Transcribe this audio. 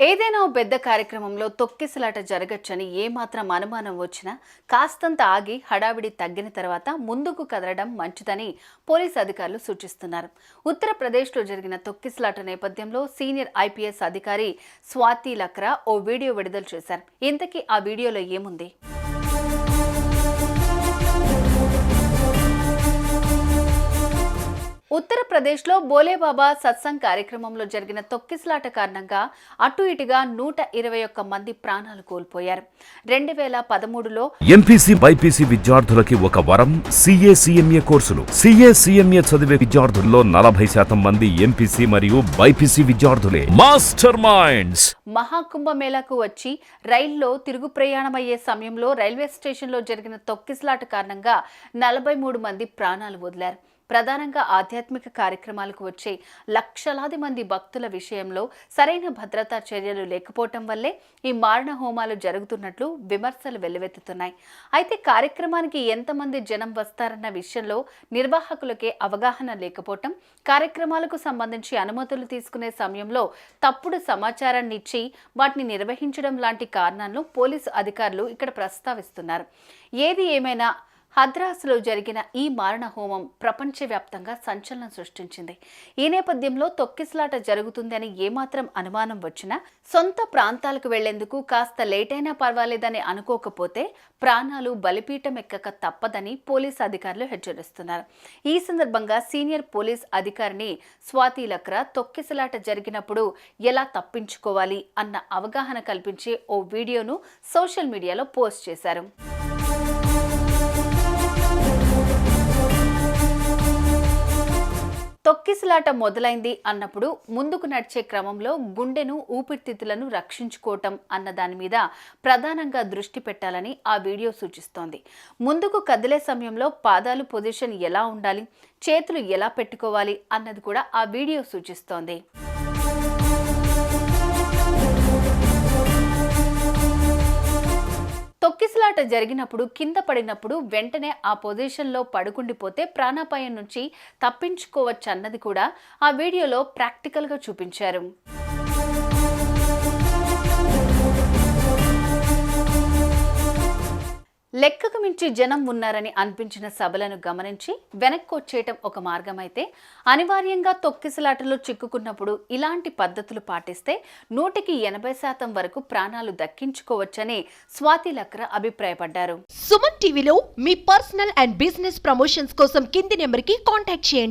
ఏదైనా ఓ పెద్ద కార్యక్రమంలో తొక్కిసలాట జరగచ్చని ఏమాత్రం అనుమానం వచ్చినా కాస్తంత ఆగి హడావిడి తగ్గిన తర్వాత ముందుకు కదలడం మంచిదని పోలీస్ అధికారులు సూచిస్తున్నారు. ఉత్తరప్రదేశ్లో జరిగిన తొక్కిసలాట నేపథ్యంలో సీనియర్ ఐపీఎస్ అధికారి స్వాతి లక్రా ఓ వీడియో విడుదల చేశారు. ఇంతకీ ఆ వీడియోలో ఏముంది? ఉత్తరప్రదేశ్లో బోలేబాబా సత్సంగ్ కార్యక్రమంలో జరిగిన తొక్కిసలాట కారణంగా అటు ఇటుగా నూట ఇరవై ఒక్క మంది ప్రాణాలు కోల్పోయారు. రెండు వేల పదమూడులో ఎంపీసీ బైపీసీ విద్యార్థులకి ఒక వరం సిఏ సిఎంఏ కోర్సులు. సిఏ సిఎంఏ చదివే విద్యార్థుల్లో నలభై శాతం మంది ఎంపీసీ మరియు బైపీసీ విద్యార్థులే. Master minds! మహాకుంభమేళాకు వచ్చి రైల్లో తిరుగు ప్రయాణమయ్యే సమయంలో రైల్వే స్టేషన్లో జరిగిన తొక్కిసలాట కారణంగా నలభై మూడు మంది ప్రాణాలు వదిలారు. ప్రధానంగా ఆధ్యాత్మిక కార్యక్రమాలకు వచ్చే లక్షలాది మంది భక్తుల విషయంలో సరైన భద్రతా చర్యలు లేకపోవటం వల్లే ఈ మారణ హోమాలు జరుగుతున్నట్లు విమర్శలు వెల్లువెత్తుతున్నాయి. అయితే కార్యక్రమానికి ఎంతమంది జనం వస్తారన్న విషయంలో నిర్వాహకులకే అవగాహన లేకపోవటం కార్యక్రమాలకు సంబంధించి అనుమతులు తీసుకునే సమయంలో తప్పుడు సమాచారాన్ని ఇచ్చి వాటిని నిర్వహించడం లాంటి కారణాలను పోలీసు అధికారులు ఇక్కడ ప్రస్తావిస్తున్నారు. ఏది ఏమైనా హద్రాసులో జరిగిన ఈ మారణ హోమం ప్రపంచవ్యాప్తంగా సంచలనం సృష్టించింది. ఈ నేపథ్యంలో తొక్కిసలాట జరుగుతుందని ఏమాత్రం అనుమానం వచ్చినా సొంత ప్రాంతాలకు వెళ్ళేందుకు కాస్త లేటైనా పర్వాలేదని అనుకోకపోతే ప్రాణాలు బలిపీఠం ఎక్కక తప్పదని పోలీస్ అధికారులు హెచ్చరిస్తున్నారు. ఈ సందర్భంగా సీనియర్ పోలీస్ అధికారిని స్వాతి లక్రా తొక్కిసలాట జరిగినప్పుడు ఎలా తప్పించుకోవాలి అన్న అవగాహన కల్పించే ఓ వీడియోను సోషల్ మీడియాలో పోస్ట్ చేశారు. తొక్కిసలాట మొదలైంది అన్నప్పుడు ముందుకు నడిచే క్రమంలో గుండెను ఊపిరితిత్తులను రక్షించుకోవటం అన్న దాని మీద ప్రధానంగా దృష్టి పెట్టాలని ఆ వీడియో సూచిస్తోంది. ముందుకు కదిలే సమయంలో పాదాలు పొజిషన్ ఎలా ఉండాలి చేతులు ఎలా పెట్టుకోవాలి అన్నది కూడా ఆ వీడియో సూచిస్తోంది. తొక్కిసలాట జరిగినప్పుడు కింద పడినప్పుడు వెంటనే ఆ పొజిషన్లో పడుకుండిపోతే ప్రాణాపాయం నుంచి తప్పించుకోవచ్చు అన్నది కూడా ఆ వీడియోలో ప్రాక్టికల్గా చూపించారు. లెక్కకు మించి జనం ఉన్నారని అనిపించిన సభలను గమనించి వెనక్కి వచ్చేయటం ఒక మార్గమైతే అనివార్యంగా తొక్కిసలాటలో చిక్కుకున్నప్పుడు ఇలాంటి పద్ధతులు పాటిస్తే నూటికి ఎనభై శాతం వరకు ప్రాణాలు దక్కించుకోవచ్చని స్వాతి లక్ర అభిప్రాయపడ్డారు. సుమన్ టీవీలో మీ పర్సనల్ అండ్ బిజినెస్ ప్రమోషన్స్ కోసం కింది నెంబర్కి కాంటాక్ట్ చేయండి.